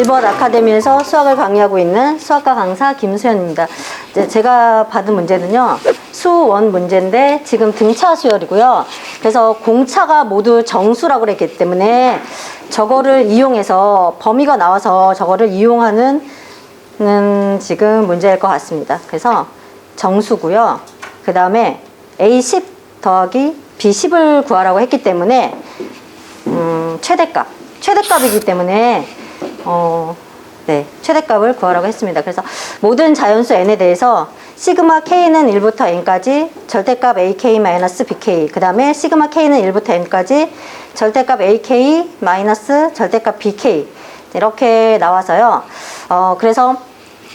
길벗 아카데미에서 수학을 강의하고 있는 수학과 강사 김수현입니다. 이제 제가 받은 문제는요, 수원 문제인데 지금 등차 수열이고요. 그래서 공차가 모두 정수라고 그랬기 때문에 저거를 이용해서 범위가 나와서 저거를 이용하는 는 지금 문제일 것 같습니다. 그래서 정수고요. 그 다음에 A10 더하기 B10을 구하라고 했기 때문에 음, 최대값, 최대값이기 때문에 어, 네, 최대값을 구하라고 했습니다. 그래서 모든 자연수 n에 대해서 시그마 k는 1부터 n까지 절대값 ak-bk 그 다음에 시그마 k는 1부터 n까지 절대값 ak 절대값 bk 이렇게 나와서요. 어, 그래서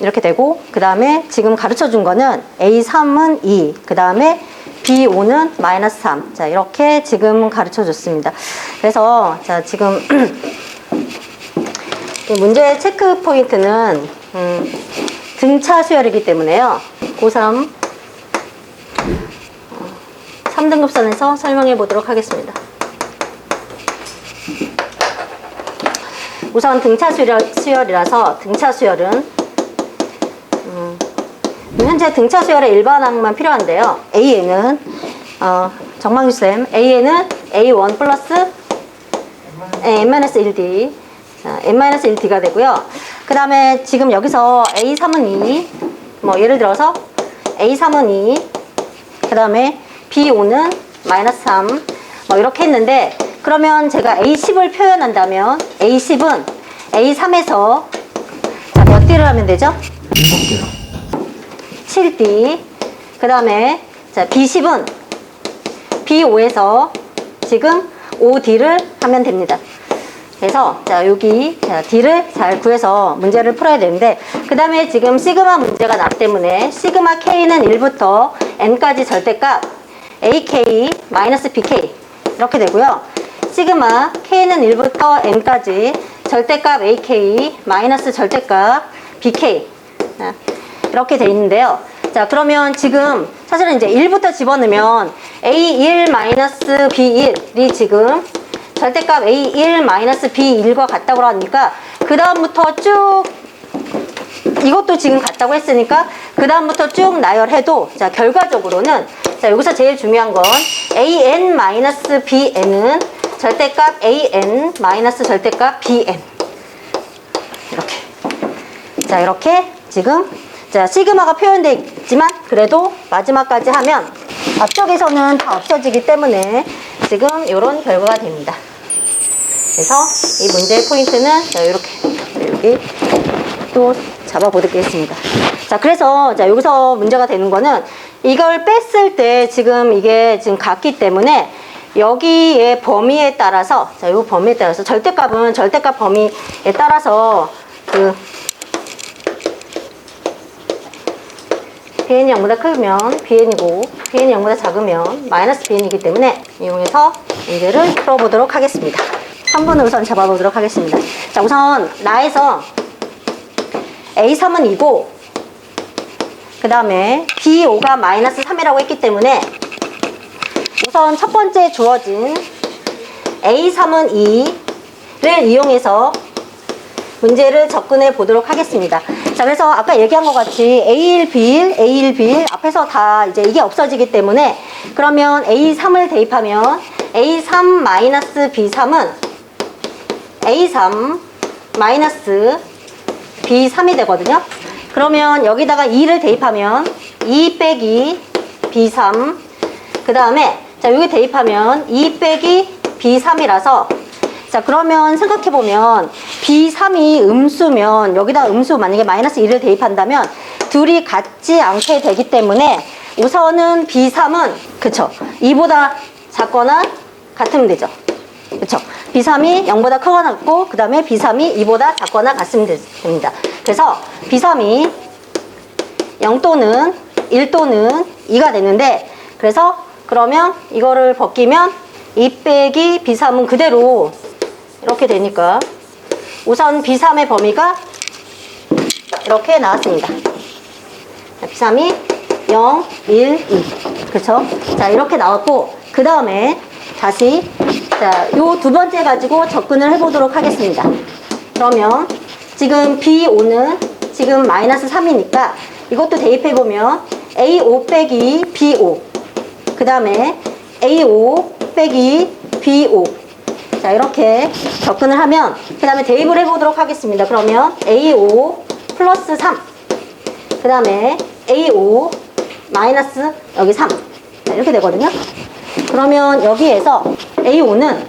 이렇게 되고 그 다음에 지금 가르쳐 준 거는 A3은 2, 그 다음에 B5는 마이너스 3. 자, 이렇게 지금 가르쳐 줬습니다. 그래서 자, 지금 이 문제의 체크 포인트는 음, 등차 수열이기 때문에요. 고3 3등급선에서 설명해 보도록 하겠습니다. 우선 등차 수열, 수열이라서 등차 수열은 음, 현재 등차 수열의 일반항만 필요한데요. A에는 어, 정망규쌤 A에는 A1 플러스 n-1d 자, n-1d가 되고요. 그 다음에 지금 여기서 A3은 2, 뭐 예를 들어서 A3은 2, 그 다음에 B5는 마이너스 3, 뭐 이렇게 했는데 그러면 제가 A10을 표현한다면 A10은 A3에서 자, 몇 D를 하면 되죠? 7D. 그 다음에 자, B10은 B5에서 지금 5D를 하면 됩니다. 그래서 자 여기 자, D를 잘 구해서 문제를 풀어야 되는데 그 다음에 지금 시그마 문제가 나기 때문에 시그마 K는 1부터 N까지 절대값 AK 마이너스 BK 이렇게 되고요. 시그마 K는 1부터 N까지 절대값 AK 마이너스 절대값 BK 자, 이렇게 돼 있는데요. 자, 그러면 지금 사실은 이제 1부터 집어넣으면 A1 마이너스 B1이 지금 절대값 A1 마이너스 B1과 같다고 하니까 그 다음부터 쭉 이것도 지금 같다고 했으니까 그 다음부터 쭉 나열해도 자 결과적으로는 자 여기서 제일 중요한 건 an 마이너스 bn은 절대값 an 마이너스 절대값 bn 이렇게 자 이렇게 지금 자 시그마가 표현되어 있지만 그래도 마지막까지 하면 앞쪽에서는 다 없어지기 때문에 지금 이런 결과가 됩니다. 그래서 이 문제의 포인트는 자 이렇게 여기 또 잡아보겠습니다. 자, 그래서 자 여기서 문제가 되는 거는 이걸 뺐을 때 지금 이게 지금 같기 때문에 여기의 범위에 따라서 자, 요 범위에 따라서 절대값은 절대값 범위에 따라서 그 bn이 0보다 크면 bn이고 bn이 0보다 작으면 마이너스 bn이기 때문에 이용해서 문제를 풀어보도록 하겠습니다. 3번을 우선 잡아보도록 하겠습니다. 자, 우선 나에서 A3은 2고 그 다음에 B5가 마이너스 3이라고 했기 때문에 우선 첫 번째 주어진 A3은 2를 이용해서 문제를 접근해 보도록 하겠습니다. 자, 그래서 아까 얘기한 것 같이 A1, B1, A1, B1 앞에서 다 이제 이게 없어지기 때문에 그러면 A3을 대입하면 A3 마이너스 B3은 A3 마이너스 B3이 되거든요. 그러면 여기다가 2를 대입하면 2 빼기 B3 그 다음에 자 여기 대입하면 2 빼기 B3이라서 자 그러면 생각해보면 B3이 음수면 여기다 음수 만약에 마이너스 1을 대입한다면 둘이 같지 않게 되기 때문에 우선은 B3은 그쵸? 2보다 작거나 같으면 되죠 그쵸 B3이 0보다 크거나 같고 그 다음에 B3이 2보다 작거나 같으면 되- 됩니다 그래서 B3이 0 또는 1 또는 2가 되는데 그래서 그러면 이거를 벗기면 2 빼기 B3은 그대로 이렇게 되니까 우선 B3의 범위가 이렇게 나왔습니다. 자, B3이 0, 1, 2. 그쵸? 자, 이렇게 나왔고, 그 다음에 다시, 자, 요 두 번째 가지고 접근을 해보도록 하겠습니다. 그러면, 지금 B5는 지금 마이너스 3이니까 이것도 대입해보면 A5 빼기 B5 그 다음에 A5 빼기 B5 자 이렇게 접근을 하면 그 다음에 대입을 해보도록 하겠습니다. 그러면 A5 플러스 3 그 다음에 A5 마이너스 여기 3 자, 이렇게 되거든요. 그러면 여기에서 A5는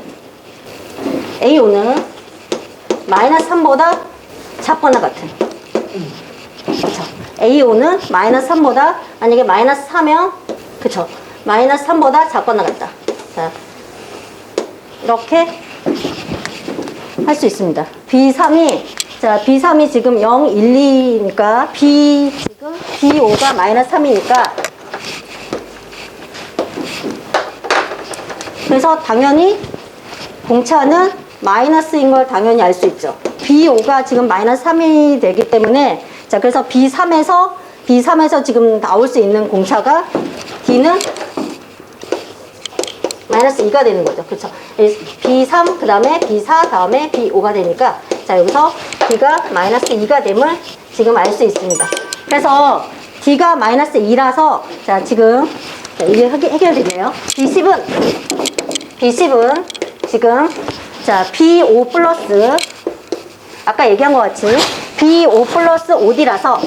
A5는 마이너스 3보다 작거나 같은. 그쵸? A5는 마이너스 3보다 만약에 마이너스 4면 그쵸? 마이너스 3보다 작거나 같다. 자 이렇게 할 수 있습니다. B3이 자 B3이 지금 0, 1, 2니까 B 지금 B5가 마이너스 3이니까 그래서 당연히 공차는 마이너스인 걸 당연히 알 수 있죠. B5가 지금 마이너스 3이 되기 때문에 자 그래서 B3에서 B3에서 지금 나올 수 있는 공차가 D는 마이너스 2가 되는 거죠. 그렇죠. B3 그 다음에 B4 다음에 B5가 되니까 자 여기서 D가 마이너스 2가 됨을 지금 알 수 있습니다. 그래서 D가 마이너스 2라서 자 지금 자, 이게 해결- 해결되네요. B10은 B10은 지금 자 B5 플러스 아까 얘기한 것 같이 B5 플러스 5D라서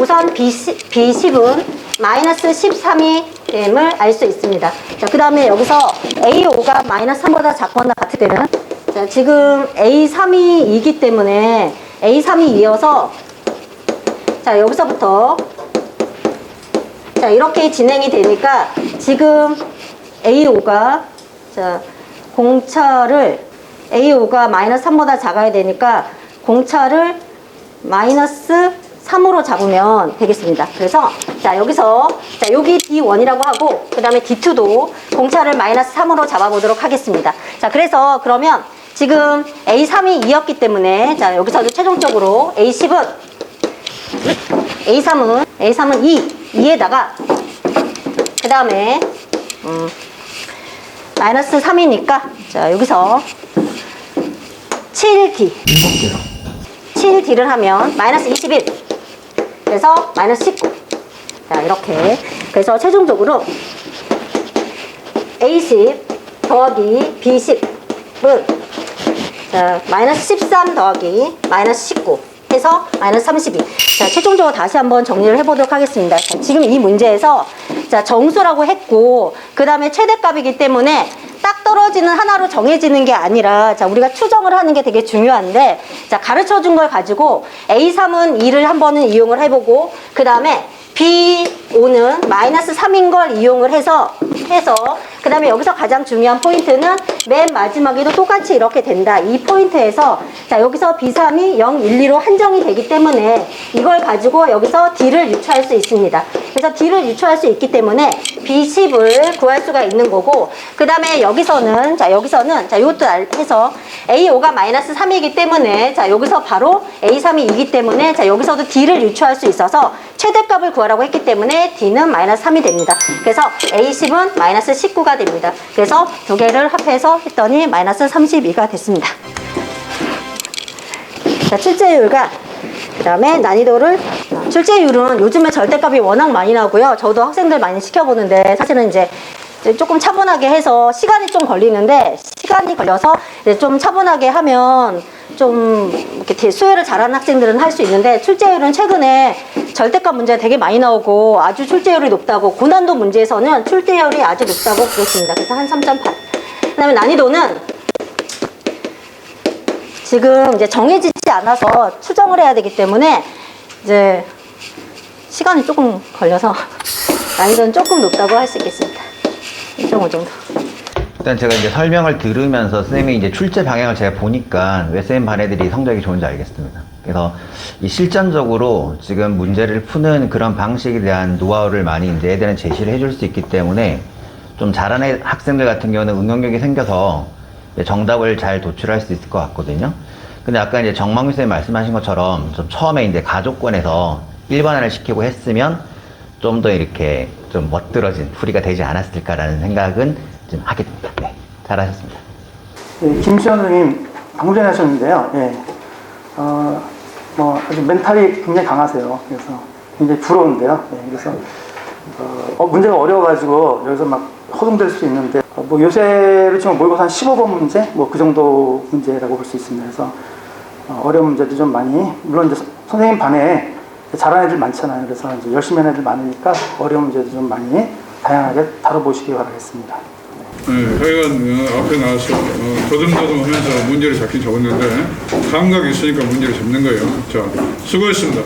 우선 B10, B10은 마이너스 13이 됨을 알 수 있습니다. 자, 그 다음에 여기서 A5가 마이너스 3보다 작거나 같을 때는 자, 지금 A3이 2기 때문에 A3이 2여서 자, 여기서부터 자, 이렇게 진행이 되니까 지금 A5가 자, 공차를 A5가 마이너스 3보다 작아야 되니까 공차를 마이너스 3으로 잡으면 되겠습니다. 그래서 자 여기서 자 여기 D1이라고 하고 그 다음에 D2도 공차를 마이너스 3으로 잡아보도록 하겠습니다. 자 그래서 그러면 지금 A3이 2였기 때문에 자 여기서도 최종적으로 A10은 A3은 A3은 2 2에다가 그 다음에 음, 마이너스 3이니까. 자 여기서 7D 7D를 하면 마이너스 21 그래서 마이너스 19 자 이렇게. 그래서 최종적으로 A10 더하기 B10은 자, 마이너스 13 더하기 마이너스 19 해서 마이너스 32. 자, 최종적으로 다시 한번 정리를 해보도록 하겠습니다. 자, 지금 이 문제에서 자, 정수라고 했고, 그 다음에 최대값이기 때문에 딱 떨어지는 하나로 정해지는 게 아니라, 자, 우리가 추정을 하는 게 되게 중요한데, 자, 가르쳐 준 걸 가지고 A3은 2를 한 번은 이용을 해보고, 그 다음에 B5는 마이너스 3인 걸 이용을 해서, 해서, 그 다음에 여기서 가장 중요한 포인트는 맨 마지막에도 똑같이 이렇게 된다. 이 포인트에서, 자, 여기서 B3이 0, 1, 2로 한정이 되기 때문에 이걸 가지고 여기서 D를 유추할 수 있습니다. 그래서 D를 유추할 수 있기 때문에 B10을 구할 수가 있는 거고, 그 다음에 여기서는, 자, 여기서는, 자, 이것도 알- 해서 A5가 마이너스 3이기 때문에, 자, 여기서 바로 A3이 2기 때문에, 자, 여기서도 D를 유추할 수 있어서 최대값을 구하라고 했기 때문에 D는 마이너스 3이 됩니다. 그래서 A10은 마이너스 19가 됩니다. 그래서 두 개를 합해서 했더니 마이너스 32가 됐습니다. 자, 출제율과 그 다음에 난이도를 어, 출제율은 요즘에 절대값이 워낙 많이 나오고요. 저도 학생들 많이 시켜보는데 사실은 이제 조금 차분하게 해서 시간이 좀 걸리는데 시간이 걸려서 좀 차분하게 하면 좀 이렇게 대- 수혜를 잘하는 학생들은 할 수 있는데 출제율은 최근에 절대값 문제가 되게 많이 나오고 아주 출제율이 높다고 고난도 문제에서는 출제율이 아주 높다고 그렇습니다. 그래서 한 3.8. 그다음에 난이도는 지금 이제 정해지지 않아서 추정을 해야 되기 때문에 이제 시간이 조금 걸려서 난이도는 조금 높다고 할 수 있겠습니다. 1.5 정도. 일단 제가 이제 설명을 들으면서 선생님이 이제 출제 방향을 제가 보니까 왜 쌤 반 애들이 성적이 좋은지 알겠습니다. 그래서 이 실전적으로 지금 문제를 푸는 그런 방식에 대한 노하우를 많이 이제 애들은 제시를 해줄 수 있기 때문에 좀 잘하는 학생들 같은 경우는 응용력이 생겨서 정답을 잘 도출할 수 있을 것 같거든요. 근데 아까 이제 정망규 쌤이 말씀하신 것처럼 좀 처음에 이제 가족권에서 일반화를 시키고 했으면 좀 더 이렇게 좀 멋들어진 풀이가 되지 않았을까라는 생각은 좀 하게 됩니다. 네, 잘하셨습니다. 네, 김수현 선생님, 방금 전에 하셨는데요. 예. 어, 뭐 아주 멘탈이 굉장히 강하세요. 그래서 굉장히 부러운데요. 예, 그래서 어, 어, 문제가 어려워가지고 여기서 막 허둥댈 수 있는데 어, 뭐 요새로 치면 모의고사 한 15번 문제 뭐 그 정도 문제라고 볼 수 있습니다. 그래서 어, 어려운 문제도 좀 많이 물론 이제 선생님 반에 잘하는 애들 많잖아요. 그래서 이제 열심히 하는 애들 많으니까 어려운 문제도 좀 많이 다양하게 다뤄보시기 바라겠습니다. 네, 어, 앞에 나와서 어, 더듬더듬 하면서 문제를 잡긴 적었는데 감각이 있으니까 문제를 잡는 거예요. 자, 수고했습니다.